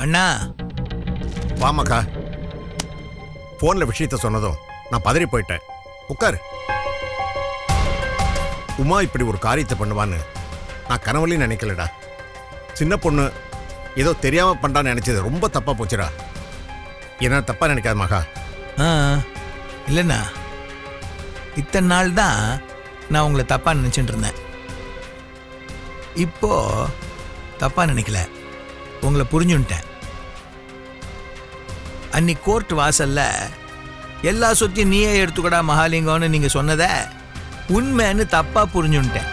அண்ணா. வாமாக்கா. ஃபோனில் விஷயத்த சொன்னதும் நான் பதறி போயிட்டேன். உட்காரு. உமா இப்படி ஒரு காரியத்தை பண்ணுவான்னு நான் கனவுலையும் நினைக்கலடா. சின்ன பொண்ணு ஏதோ தெரியாம பண்றான்னு நினைச்சது ரொம்ப தப்பா போச்சுடா. என்ன தப்பா நினைக்காத மகா ஆ. இல்லைண்ணா. இத்தனை நாள் தான் நான் உங்களை தப்பாக நினச்சிட்டு இருந்தேன். இப்போ தப்பாக நினைக்கல. உங்களை புரிஞ்சுன்ட்டேன். அன்னைக்கு கோர்ட் வாசல்ல எல்லா சொத்தையும் நீயே எடுத்துக்கடா மகாலிங்கம்னு நீங்கள் சொன்னதை உண்மைன்னு தப்பாக புரிஞ்சுன்ட்டேன்.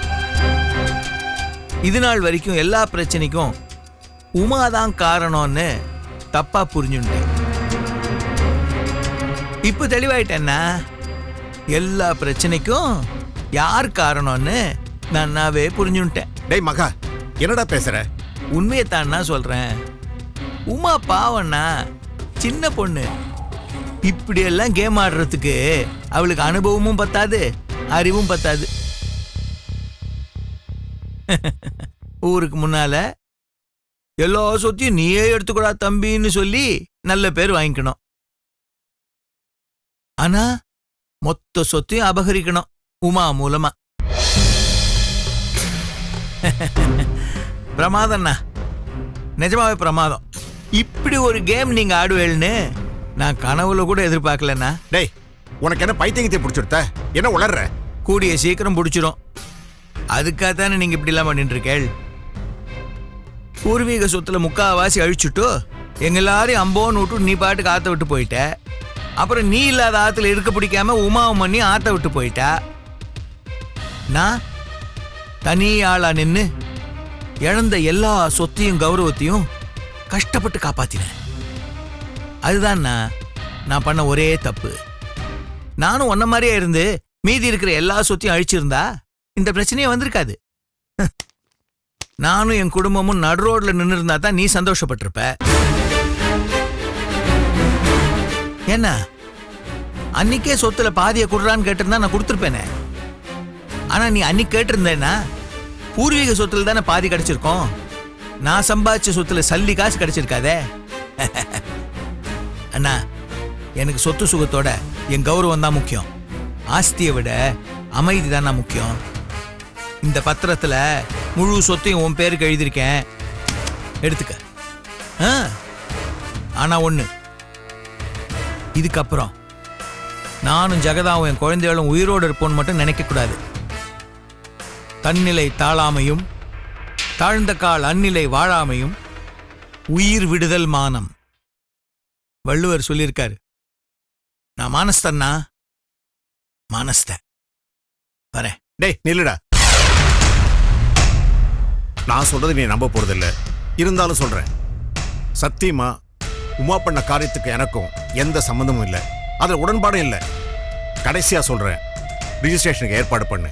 இது நாள் வரைக்கும் எல்லா பிரச்சனைக்கும் உமா தான் காரணம்னு தப்பாக புரிஞ்சுன்ட்டேன். இப்போ தெளிவாயிட்டேன்னா எல்லா பிரச்சனைக்கும் யார் காரணம்னு நன்னாவே புரிஞ்சுன்ட்டேன். டேய் மகா என்னடா பேசுற? உண்மையை தான்னா சொல்றேன். உமா பாவண்ணா சின்ன பொண்ணு. இப்படியெல்லாம் கேம் ஆடுறதுக்கு அவளுக்கு அனுபவமும் பத்தாது அறிவும் பத்தாது. ஊருக்கு முன்னால எல்லா சொத்தையும் நீயே எடுத்துக்கூடா தம்பின்னு சொல்லி நல்ல பேர் வாங்கிக்கணும். ஆனா மொத்த சொத்தையும் அபகரிக்கணும் உமா மூலமா. பிரமாதம்ண்ணா நிஜமாவே பிரமாதம். இப்படி ஒரு கேம் நீங்க ஆடுவேல்னு நான் கனவுல கூட எதிர்பார்க்கலண்ணா. டேய் உனக்கு என்ன பைத்தியங்கத்தை பிடிச்சிருத்த? என்ன உளர்ற? கூடிய சீக்கிரம் பிடிச்சிரும். அதுக்காக தானே நீங்க இப்படி எல்லாம் பண்ணிட்டு இருக்கேள் பூர்வீக சொத்துல முக்காவாசி அழிச்சுட்டு எங்க எல்லாரையும் அம்போன்னு விட்டு நீ பாட்டுக்கு ஆத்த விட்டு போயிட்ட. அப்புறம் நீ இல்லாத ஆத்துல இருக்க பிடிக்காம உமாவும் பண்ணி ஆத்த விட்டு போயிட்டா. நான் தனி ஆளா நின்னு இழந்த எல்லா சொத்தையும் கௌரவத்தையும் கஷ்டப்பட்டு காப்பாத்தினேன். அதுதான் நான் பண்ண ஒரே தப்பு. நானும் ஒன்ன மாதிரியே இருந்து மீதி இருக்கிற எல்லா சொத்தையும் அழிச்சிருந்தா இந்த பிரச்சனையே வந்திருக்காது. நானும் என் குடும்பமும் நடு ரோட்ல நின்று இருந்தா தான் நீ சந்தோஷப்பட்டிருப்ப. என்ன அன்னைக்கே சொத்துல பாதியை குடுறான்னு கேட்டிருந்தா நான் கொடுத்துருப்பேனே. ஆனா நீ அன்னைக்கு கேட்டிருந்தேன்னா பூர்வீக சொத்துல தானே பாதி கிடைச்சிருக்கோம். நான் சம்பாதிச்ச சொத்துல சல்லி காசு கிடைச்சிருக்காதே. அண்ணா எனக்கு சொத்து சுகத்தோட என் கௌரவம் தான் முக்கியம். ஆஸ்தியை விட அமைதி தானா முக்கியம். இந்த பத்திரத்துல முழு சொத்தையும் உன் பேருக்கு எழுதியிருக்கேன். எடுத்துக்க. ஆ ஆனா ஒண்ணு. இதுக்கப்புறம் நானும் ஜெகதாவும் என் குழந்தைகளும் உயிரோடு இருப்போன்னு மட்டும் நினைக்க கூடாது தன்னிலை தாழாமையும் தாழ்ந்த கால் அந்நிலை வாழாமையும் உயிர் விடுதல் மானம். வள்ளுவர் சொல்லியிருக்காரு நான் மானஸ்தன்னா மானஸ்த. வரேன். டேய் நில்லுடா. நான் சொல்றது நீ நம்ப போறதில்ல. இருந்தாலும் சொல்றேன். சத்தியமா உமா பண்ண காரியத்துக்கு எனக்கும் எந்த சம்மந்தமும் இல்லை. அதில் உடன்பாடும் இல்லை. கடைசியா சொல்றேன். ரிஜிஸ்ட்ரேஷனுக்கு ஏற்பாடு பண்ணு.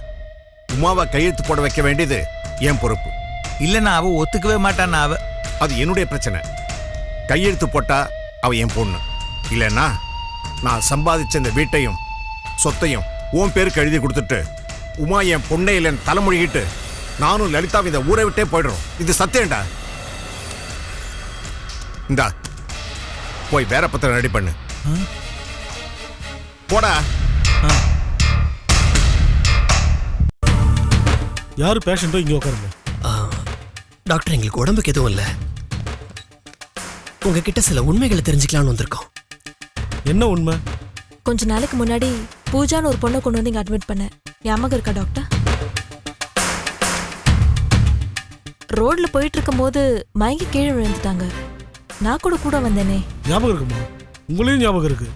உமாவை கையெழுத்து போட வைக்க வேண்டியது என் பொறுப்பு. இல்லைன்னா அவ ஒத்துக்கவே மாட்டான்னா அவ. அது என்னுடைய பிரச்சனை. கையெழுத்து போட்டா அவ என் பொண்ணு. இல்லைன்னா நான் சம்பாதிச்ச இந்த வீட்டையும் சொத்தையும் உன் பேருக்கு எழுதி கொடுத்துட்டு உமா என் பொண்ணே இல்லைன்னு தலைமொழிகிட்டு நானும் லலிதாவும் இந்த ஊரை விட்டே போயிடுறோம். இது சத்தியம்டா. இந்தா போய் வேற பத்திரம் ரெடி பண்ணு. போடா. யாரு பேஷண்ட்டோ இங்கே உட்காருங்க. டாக்டர் எங்களுக்கு உடம்புக்கு எதுவும் இல்லை. உங்ககிட்ட சில உண்மைகளை தெரிஞ்சுக்கலாம்னு வந்திருக்கோம். என்ன உண்மை? கொஞ்ச நாளைக்கு முன்னாடி பூஜான்னு ஒரு பொண்ணை கொண்டு வந்து இங்க அட்மிட் பண்ணேன். ஞாபகம் இருக்கா டாக்டர்? ரோட்ல போயிட்டு இருக்கும்போது மயங்கி கீழே விழுந்துட்டாங்க. நான் கூட கூட வந்தேனே. ஞாபகம் இருக்குமா? உங்களையும் ஞாபகம் இருக்கு.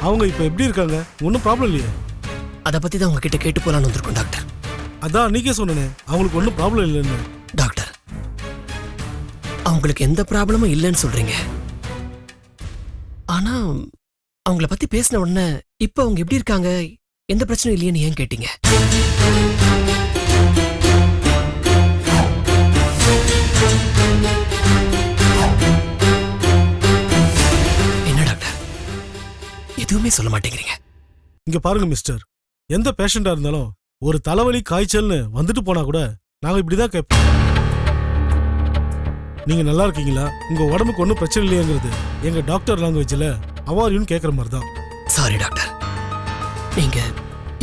அவங்க இப்போ எப்படி இருக்காங்க? ஒன்றும் ப்ராப்ளம் இல்லையே. அதை பத்தி தான் உங்ககிட்ட கேட்டு போலான்னு வந்திருக்கோம் டாக்டர். அதான் நீக்கே சொன்னனே. அவங்களுக்கு ஒன்றும் ப்ராப்ளம் இல்லைன்னு. டாக்டர் அவங்களுக்கு எந்த ப்ராப்ளமும் இல்லைன்னு சொல்றீங்க. ஆனா அவங்கள பத்தி பேசின உடனே இப்போ அவங்க எப்படி இருக்காங்க? எந்த பிரச்சனையும் இல்லையேன்னு ஏன் கேட்டீங்க? என்ன டாக்டர்? எதுவுமே சொல்ல மாட்டேங்கிறீங்க. இங்க பாருங்க மிஸ்டர். எந்த பேஷண்டா இருந்தாலும் ஒரு தலைவலி காய்ச்சல்னு வந்துட்டு போனா கூட நாங்க இப்படிதான் கேட்போம். நீங்க நல்லா இருக்கீங்களா? உங்க உடம்புக்கு ஒன்றும் பிரச்சனை இல்லையாங்கிறது எங்க டாக்டர் லாங்குவேஜ்ல அவாரியும் கேட்குற மாதிரி தான் சாரி டாக்டர். நீங்க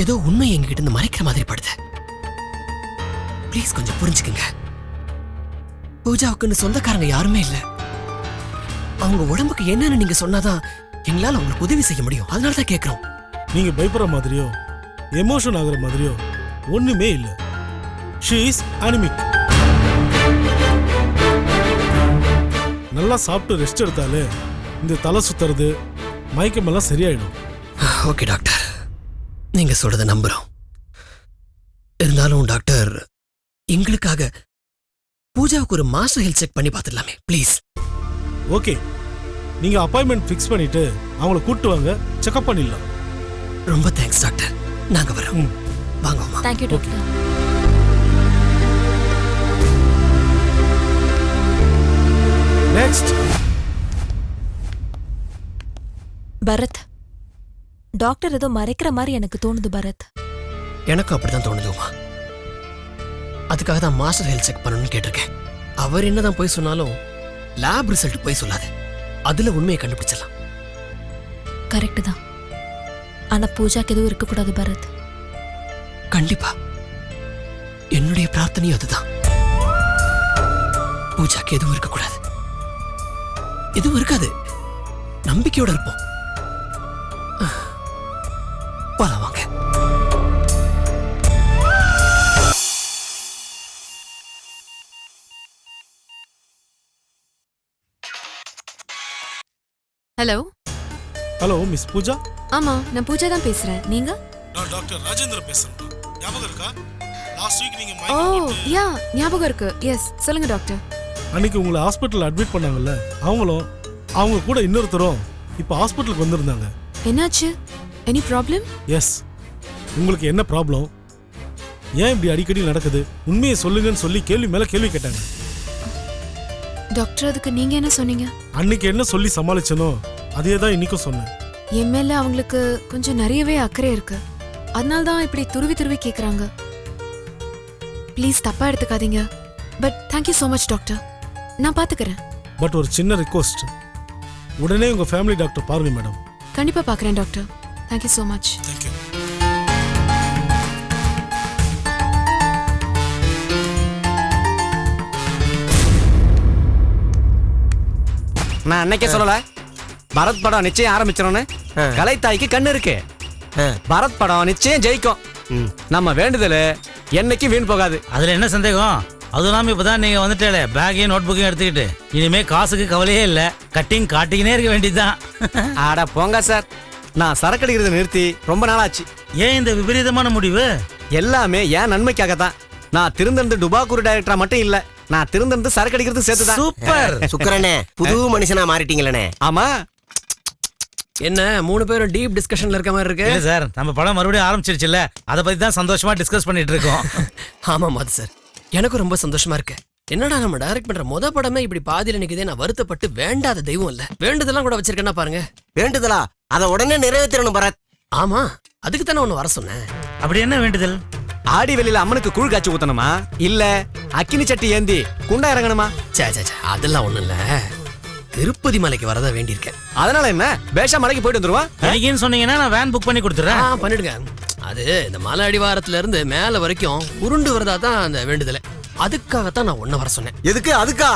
ஏதோ உண்மை எங்ககிட்ட இருந்து மறைக்கிற மாதிரி படுது ப்ளீஸ் கொஞ்சம் புரிஞ்சுக்குங்க. பூஜாவுக்குன்னு சொந்தக்காரங்க யாருமே இல்ல. அவங்க உடம்புக்கு என்னன்னு நீங்க சொன்னாதான் எங்களால உங்களுக்கு உதவி செய்ய முடியும். அதனால தான் கேக்குறோம். நீங்க பயப்படுற மாதிரியோ எமோஷன் ஆகுற மாதிரியோ ஒண்ணுமே இல்ல. ஷீ இஸ் அனிமிக் நல்லா சாப்பிட்டு ரெஸ்ட் எடுத்தாலே இந்த தலை சுத்துறது மயக்கமெல்லாம் சரியாயிடும். Okay doctor. நீங்க சொல்றத நம்புறோம். இருந்தாலும் டாக்டர் எங்களுக்காக பூஜாவுக்கு ஒரு மாஸ்டர் ஹெல்த் செக் பண்ணி பார்த்துடலாமே ப்ளீஸ் ஓகே. நீங்க அப்பாயின்மெண்ட் ஃபிக்ஸ் பண்ணிட்டு அவங்கள கூட்டு வாங்க செக்அப் பண்ணிடலாம். ரொம்ப தேங்க்ஸ் டாக்டர். நாங்க வரோம். வாங்க thank you doctor. Next Bharath. Doctor ஏதோ மறைக்கிற மாதிரி எனக்கு தோணுது பரத். எனக்கும் அப்படிதான் தோணுது உமா. அதுக்காக தான் மாஸ்டர் ஹெல்த் செக் பண்ணணும்னு கேட்டிருக்கேன். அவர் என்னதான் போய் சொன்னாலும் லேப் ரிசல்ட் போய் சொல்லாது. அதுல உண்மையை கண்டுபிடிச்சிடலாம். கரெக்ட் தான். ஆனா பூஜாக்கு எதுவும் இருக்கக்கூடாது பரத். கண்டிப்பா. என்னுடைய பிரார்த்தனையும் அதுதான். பூஜாக்கு எதுவும் இருக்கக்கூடாது. எதுவும் இருக்காது. நம்பிக்கையோட இருப்போம். போலாம் வாங்க. ஹலோ ஹலோ மிஸ் பூஜா ஆமா நான் பூஜா தான் பேசுறேன். நீங்க? நான் டாக்டர் ராஜேந்திரன் பேசுறேன் ஞாபகம் இருக்கா? லாஸ்ட் வீக் நீங்க ஓ யா ஞாபகம் இருக்கு. எஸ் சொல்லுங்க டாக்டர். அன்னைக்கு உங்களை ஹாஸ்பிட்டல் அட்மிட் பண்ணாங்கல்ல அவங்களும் அவங்க கூட இன்னொருத்தரும் இப்போ ஹாஸ்பிட்டலுக்கு வந்திருந்தாங்க. என்னாச்சு? எனி ப்ராப்ளம் எஸ் உங்களுக்கு என்ன ப்ராப்ளம் ஏன் இப்படி அடிக்கடி நடக்குது? உண்மையை சொல்லுங்கன்னு சொல்லி கேள்வி மேல கேள்வி கேட்டாங்க. டாக்டர் அதுக்கு நீங்க என்ன சொன்னீங்க? அன்னைக்கு என்ன சொல்லி சமாளிச்சனோ அதே தான் இன்னைக்கும் சொன்னேன். என் மேல அவங்களுக்கு கொஞ்சம் நிறையவே அக்கறை இருக்கு. அதனால தான் இப்படி துருவி துருவி கேக்குறாங்க. ப்ளீஸ் தப்பா எடுத்துக்காதீங்க. But thank you so much doctor நான் பாத்துக்கிறேன். பட் ஒரு சின்ன ரிக்வஸ்ட் உடனே உங்க ஃபேமிலி டாக்டர் பாருங்க மேடம் கண்டிப்பா பாக்குறேன் doctor thank you so much thank you நான் அன்னைக்கே சொல்லல. பரத் படம் நிச்சயம் ஆரம்பிச்சிரோன்னு கலைத்தாய்க்கு கண்ணு இருக்கு. பரத் படம் நிச்சயம் ஜெயிக்கும். நம்ம வேண்டுதல் என்னைக்கு வீண் போகாது. அதுல என்ன சந்தேகம்? அதுவும் இல்லாம இப்பதான் நீங்க வந்துட்டே பேக்கையும் நோட் புக்கையும் எடுத்துக்கிட்டு. இனிமே காசுக்கு கவலையே இல்ல. கட்டிங் காட்டிக்கினே இருக்க வேண்டியதுதான். ஆட போங்க சார் நான் சரக்கு அடிக்கிறத நிறுத்தி ரொம்ப நாளாச்சு. ஏன் இந்த விபரீதமான முடிவு? எல்லாமே என் நன்மைக்காக தான் நான் திருந்திருந்து டுபாக்கூர் டைரக்டரா மட்டும் இல்ல நான் திருந்திருந்து சரக்கு அடிக்கிறது சேர்த்துதான். சூப்பர்! சுக்கரனே புது மனுஷனா மாறிட்டீங்களே ஆமா. என்ன மூணு பேரும் டீப் டிஸ்கஷன்ல இருக்க மாதிரி இருக்கு? இல்ல சார் நம்ம படம் மறுபடியும் ஆரம்பிச்சிருச்சுல்ல. அதை பத்தி தான் சந்தோஷமா டிஸ்கஸ் பண்ணிட்டு இருக்கோம். ஆமா மாது சார் எனக்கும் ரொம்ப சந்தோஷமா இருக்கு. என்னடா நம்ம டைரக்ட் பண்ற முத படமே இப்படி பாதியில நிக்குதே நான் வருத்தப்பட்டு வேண்டாத தெய்வம் இல்ல. வேண்டுதெல்லாம் கூட வச்சிருக்கேன்னா பாருங்க. வேண்டுதலா? அத உடனே நிறைவேற்றணும் பரத். ஆமா அதுக்கு தானே ஒண்ணு வர சொன்னேன். அப்படி என்ன வேண்டுதல்? ஆடி வெளியில அம்மனுக்கு கூழ் காய்ச்சி ஊத்தணுமா? இல்ல அக்கினி சட்டி ஏந்தி குண்டா இறங்கணுமா? சே சே சே அதெல்லாம் ஒண்ணும் இல்ல. திருப்பதி மலைக்கு வரதா வேண்டியிருக்கேன். அதனால என்ன? பேஷா மலைக்கு போயிட்டு வந்துருவா? இன்னைக்குன்னு சொன்னீங்கன்னா நான் வேன் புக் பண்ணி ஆ கொடுத்துறேன் பண்ணிடுங்க. அது இந்த மலை அடிவாரத்துல இருந்து மேல வரைக்கும் உருண்டு வரதா தான் அந்த வேண்டுதலை. அதுக்காகத்தான் நான் ஒன்ன வர சொன்னேன். எதுக்கு? அதுக்கா?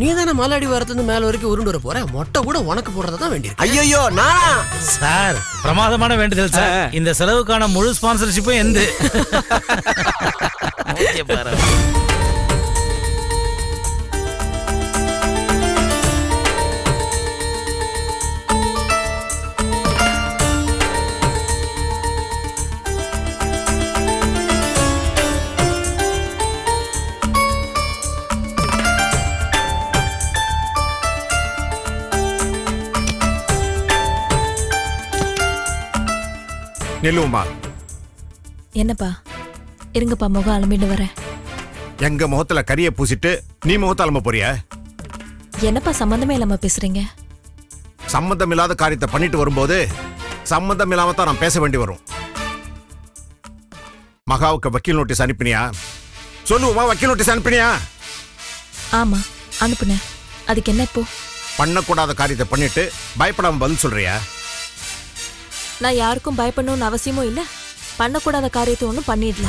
நீ தானே மலை அடிவாரத்துல இருந்து மேல வரைக்கும் உருண்டு வர போற? மொட்டை கூட உனக்கு போடுறதா தான் வேண்டியிருக்கு. ஐயோ நானா? சார் பிரமாதமான வேண்டுதல் சார். இந்த செலவுக்கான முழு ஸ்பான்சர்ஷிப்பும் எந்த. நில்லுமா என்னப்பா? இருங்கப்பா முகம் அலம்பிட்டு வரேன். எங்க முகத்துல கரிய பூசிட்டு நீ முகத்த அலம்ப போறியா? என்னப்பா சம்மந்தமே இல்லாம பேசுறீங்க? சம்மந்தம் இல்லாத காரியத்தை பண்ணிட்டு வரும்போது சம்மந்தம் இல்லாம தான் நான் பேச வேண்டி வரும். மகாவுக்கு வக்கீல் நோட்டீஸ் அனுப்பினியா? சொல்லுவோமா வக்கீல் நோட்டீஸ் அனுப்பினியா? ஆமா அனுப்புனேன். அதுக்கு என்ன இப்போ? பண்ணக்கூடாத காரியத்தை பண்ணிட்டு பயப்படாம பதில் சொல்றியா? நான் யாருக்கும் பயப்படணும்னு அவசியமும் இல்லை. பண்ணக்கூடாத காரியத்தை ஒன்றும் பண்ணிடல.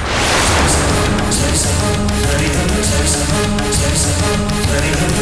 சரி